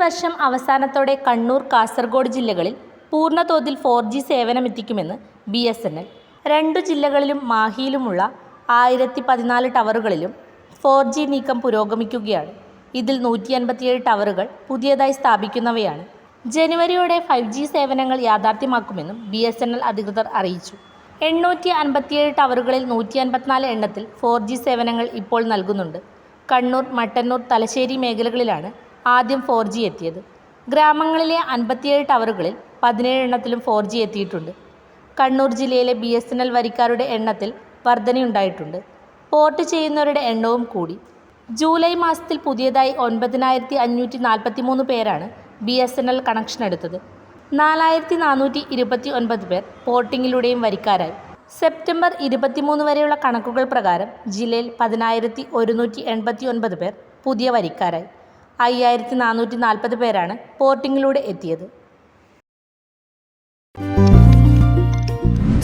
വർഷം അവസാനത്തോടെ കണ്ണൂർ കാസർഗോഡ് ജില്ലകളിൽ പൂർണതോതിൽ ഫോർ ജി സേവനമെത്തിക്കുമെന്ന് ബി എസ് എൻ എൽ രണ്ടു ജില്ലകളിലും മാഹിയിലുമുള്ള ആയിരത്തി പതിനാല് ടവറുകളിലും ഫോർ ജി നീക്കം പുരോഗമിക്കുകയാണ്. ഇതിൽ നൂറ്റി അൻപത്തിയേഴ് ടവറുകൾ പുതിയതായി സ്ഥാപിക്കുന്നവയാണ്. ജനുവരിയോടെ ഫൈവ് ജി സേവനങ്ങൾ യാഥാർത്ഥ്യമാക്കുമെന്നും ബി എസ് എൻ എൽ അധികൃതർ അറിയിച്ചു. എണ്ണൂറ്റി അൻപത്തിയേഴ് ടവറുകളിൽ നൂറ്റി അൻപത്തിനാല് എണ്ണത്തിൽ ഫോർ ജി സേവനങ്ങൾ ഇപ്പോൾ നൽകുന്നുണ്ട്. കണ്ണൂർ മട്ടന്നൂർ തലശ്ശേരി മേഖലകളിലാണ് ആദ്യം ഫോർ ജി എത്തിയത്. ഗ്രാമങ്ങളിലെ അൻപത്തിയേഴ് ടവറുകളിൽ പതിനേഴ് എണ്ണത്തിലും ഫോർ ജി എത്തിയിട്ടുണ്ട്. കണ്ണൂർ ജില്ലയിലെ ബി എസ് എൻ എൽ വരിക്കാരുടെ എണ്ണത്തിൽ വർധനയുണ്ടായിട്ടുണ്ട്. പോർട്ട് ചെയ്യുന്നവരുടെ എണ്ണവും കൂടി. ജൂലൈ മാസത്തിൽ പുതിയതായി ഒൻപതിനായിരത്തി അഞ്ഞൂറ്റി നാൽപ്പത്തി മൂന്ന് പേരാണ് B S N L connection എടുത്തത്. നാലായിരത്തി നാനൂറ്റി ഇരുപത്തി ഒൻപത് പേർ പോർട്ടിങ്ങിലൂടെയും വരിക്കാരായി. സെപ്റ്റംബർ ഇരുപത്തിമൂന്ന് വരെയുള്ള കണക്കുകൾ പ്രകാരം ജില്ലയിൽ പതിനായിരത്തി ഒരുന്നൂറ്റി എൺപത്തി ഒൻപത് പേർ പുതിയ വരിക്കാരായി. അയ്യായിരത്തി നാനൂറ്റി നാൽപ്പത് പേരാണ് പോർട്ടിങ്ങിലൂടെ എത്തിയത്.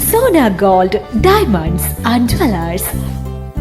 Sona gold diamonds and jewellers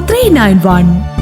three nine one